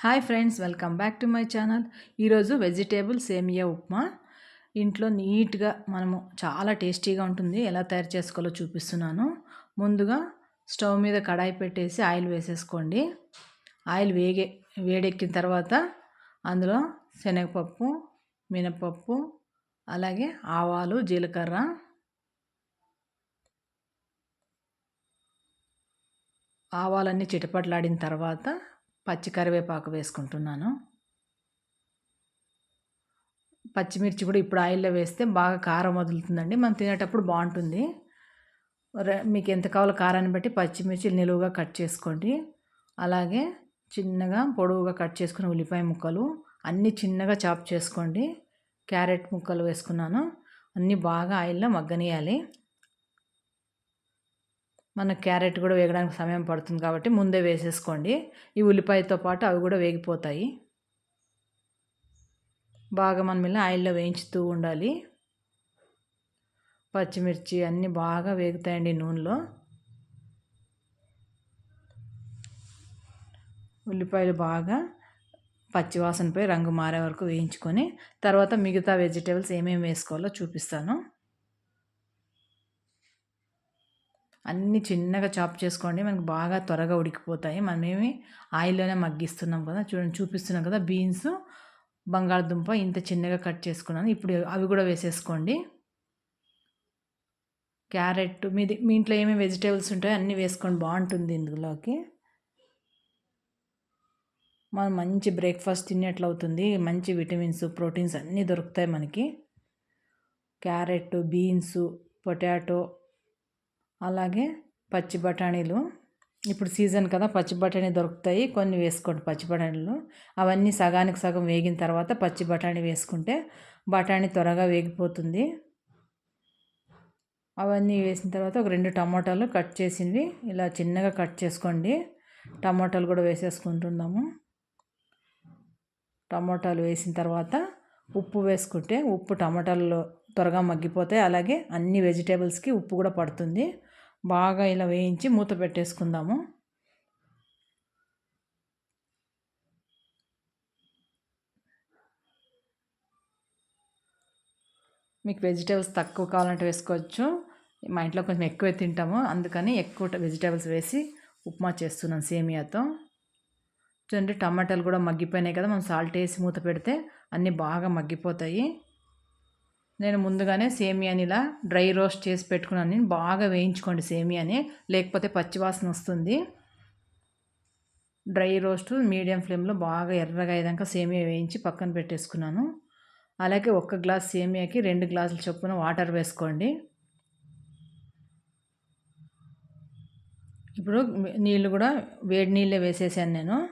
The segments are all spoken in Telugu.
Hi friends welcome back to my channel. ఈరోజు వెజిటేబుల్ సేమియా ఉప్మా. ఇంట్లో నీట్గా మనము చాలా టేస్టీగా ఉంటుంది. ఎలా తయారు చేసుకోవాలో చూపిస్తున్నాను. ముందుగా స్టవ్ మీద కడాయి పెట్టేసి ఆయిల్ వేసేసుకోండి. ఆయిల్ వేగే వేడెక్కిన తర్వాత అందులో శనగపప్పు మినపప్పు అలాగే ఆవాలు జీలకర్ర. ఆవాలన్నీ చిటపట్లాడిన తర్వాత పచ్చి కరివేపాకు వేసుకుంటున్నాను. పచ్చిమిర్చి కూడా ఇప్పుడు ఆయిల్లో వేస్తే బాగా కారం వదులుతుందండి. మనం తినేటప్పుడు బాగుంటుంది. మీకు ఎంత కావాలో కారాన్ని బట్టి పచ్చిమిర్చి నిలువుగా కట్ చేసుకోండి. అలాగే చిన్నగా పొడవుగా కట్ చేసుకున్న ఉల్లిపాయ ముక్కలు అన్నీ చిన్నగా చాప్ చేసుకోండి. క్యారెట్ ముక్కలు వేసుకున్నాను. అన్నీ బాగా ఆయిల్లో మగ్గనియాలి. మన క్యారెట్ కూడా వేగడానికి సమయం పడుతుంది కాబట్టి ముందే వేసేసుకోండి. ఈ ఉల్లిపాయతో పాటు అవి కూడా వేగిపోతాయి. బాగా మనం ఇలా ఆయిల్లో వేయించుతూ ఉండాలి. పచ్చిమిర్చి అన్నీ బాగా వేగుతాయండి నూనెలో. ఉల్లిపాయలు బాగా పచ్చివాసనపై రంగు మారే వరకు వేయించుకొని తర్వాత మిగతా వెజిటేబుల్స్ ఏమేమి వేసుకోవాలో చూపిస్తాను. అన్నీ చిన్నగా చాప్ చేసుకోండి. మనకు బాగా త్వరగా ఉడికిపోతాయి. మనమేమి ఆయిల్లోనే మగ్గిస్తున్నాం కదా చూడండి చూపిస్తున్నాం కదా బీన్స్ బంగాళదుంప ఇంత చిన్నగా కట్ చేసుకున్నాను. ఇప్పుడు అవి కూడా వేసేసుకోండి. క్యారెట్ మీది మీ ఇంట్లో ఏమేమి వెజిటేబుల్స్ ఉంటాయో అన్నీ వేసుకోండి. బాగుంటుంది ఇందులోకి. మనం మంచి బ్రేక్ఫాస్ట్ తినేట్లు అవుతుంది మంచి విటమిన్స్ ప్రోటీన్స్ అన్నీ దొరుకుతాయి మనకి. క్యారెట్ బీన్స్ పొటాటో అలాగే పచ్చి బఠానీలు. ఇప్పుడు సీజన్ కదా పచ్చి బఠానీ దొరుకుతాయి. కొన్ని వేసుకోండి పచ్చి బఠానీలు. అవన్నీ సగానికి సగం వేగిన తర్వాత పచ్చి బఠానీ వేసుకుంటే బఠానీ త్వరగా వేగిపోతుంది. అవన్నీ వేసిన తర్వాత ఒక రెండు టమాటాలు కట్ చేసినవి ఇలా చిన్నగా కట్ చేసుకోండి. టమాటాలు కూడా వేసేసుకుంటున్నాము. టమాటాలు వేసిన తర్వాత ఉప్పు వేసుకుంటే ఉప్పు టమాటాల్లో త్వరగా మగ్గిపోతాయి. అలాగే అన్ని వెజిటేబుల్స్కి ఉప్పు కూడా పడుతుంది. బాగా ఇలా వేయించి మూత పెట్టేసుకుందాము. మీకు వెజిటేబుల్స్ తక్కువ కావాలంటే వేసుకోవచ్చు. మా ఇంట్లో కొంచెం ఎక్కువ తింటాము. అందుకని ఎక్కువ వెజిటేబుల్స్ వేసి ఉప్మా చేస్తున్నాం సేమియాతో. చూడండి టమాటాలు కూడా మగ్గిపోయినాయి కదా మనం సాల్ట్ వేసి మూత పెడితే అన్నీ బాగా మగ్గిపోతాయి. నేను ముందుగానే సేమియాని ఇలా డ్రై రోస్ట్ చేసి పెట్టుకున్నాను. నేను బాగా వేయించుకోండి సేమియాని. లేకపోతే పచ్చివాసన వస్తుంది. డ్రై రోస్ట్ మీడియం ఫ్లేమ్లో బాగా ఎర్రగా అయ్యాక సేమియా వేయించి పక్కన పెట్టేసుకున్నాను. అలాగే ఒక్క గ్లాస్ సేమియాకి రెండు గ్లాసుల చొప్పున వాటర్ వేసుకోండి. ఇప్పుడు నీళ్ళు కూడా వేడి నీళ్ళే వేసేసాను నేను.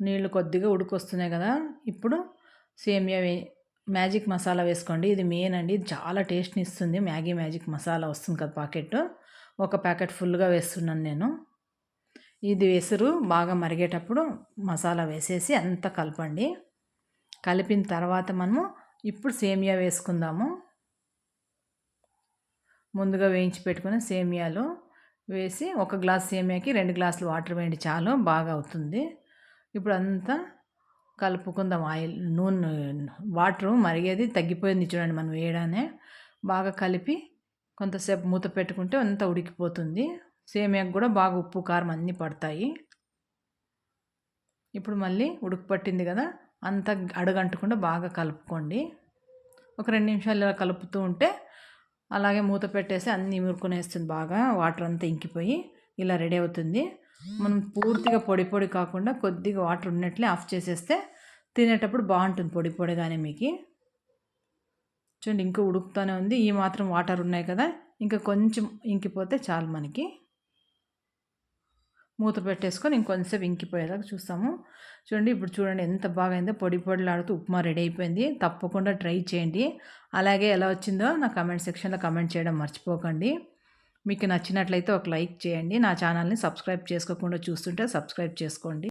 నీళ్ళు కొద్దిగా ఉడికొస్తున్నాయి కదా. ఇప్పుడు సేమియా వే మ్యాజిక్ మసాలా వేసుకోండి. ఇది మెయిన్ అండి. చాలా టేస్ట్ని ఇస్తుంది మ్యాగీ మ్యాజిక్ మసాలా వస్తుంది కదా ప్యాకెట్ ఒక ప్యాకెట్ ఫుల్గా వేస్తున్నాను నేను. ఇది వేసురు. బాగా మరిగేటప్పుడు మసాలా వేసేసి అంతా కలపండి. కలిపిన తర్వాత మనము ఇప్పుడు సేమియా వేసుకుందాము. ముందుగా వేయించి పెట్టుకుని సేమియాలు వేసి ఒక గ్లాస్ సేమియాకి రెండు గ్లాసులు వాటర్ వేయండి చాలు. బాగా అవుతుంది. ఇప్పుడు అంతా కలుపుకుందాం ఆయిల్ నూనె వాటర్ మరిగేది తగ్గిపోయింది చూడండి మనం వేయడానే. బాగా కలిపి కొంతసేపు మూత పెట్టుకుంటే అంత ఉడికిపోతుంది. సేమియాకు కూడా బాగా ఉప్పు కారం అన్నీ పడతాయి. ఇప్పుడు మళ్ళీ ఉడుకు పట్టింది కదా అంత అడగంటకుండా బాగా కలుపుకోండి. ఒక రెండు నిమిషాలు ఇలా కలుపుతూ ఉంటే అలాగే మూత పెట్టేసి అన్నీ మురుకునేస్తుంది బాగా వాటర్ అంతా ఇంకిపోయి ఇలా రెడీ అవుతుంది. మనం పూర్తిగా పొడి పొడి కాకుండా కొద్దిగా వాటర్ ఉన్నట్లే ఆఫ్ చేసేస్తే తినేటప్పుడు బాగుంటుంది పొడి పొడిగానే మీకు. చూడండి ఇంకా ఉడుకుతూనే ఉంది. ఈ మాత్రం వాటర్ ఉన్నాయి కదా ఇంకా కొంచెం ఇంకిపోతే చాలు మనకి. మూత పెట్టేసుకొని ఇంకొంచెంసేపు ఇంకిపోయేదాకా చూస్తాము. చూడండి ఇప్పుడు చూడండి ఎంత బాగా అయిందో పొడి పొడిలాడుతూ ఉప్మా రెడీ అయిపోయింది. తప్పకుండా ట్రై చేయండి. అలాగే ఎలా వచ్చిందో నా కమెంట్ సెక్షన్లో కమెంట్ చేయడం మర్చిపోకండి. మీకు నచ్చినట్లయితే ఒక లైక్ చేయండి. నా ఛానల్ని సబ్స్క్రైబ్ చేసుకోకుండా చూస్తుంటే సబ్స్క్రైబ్ చేసుకోండి.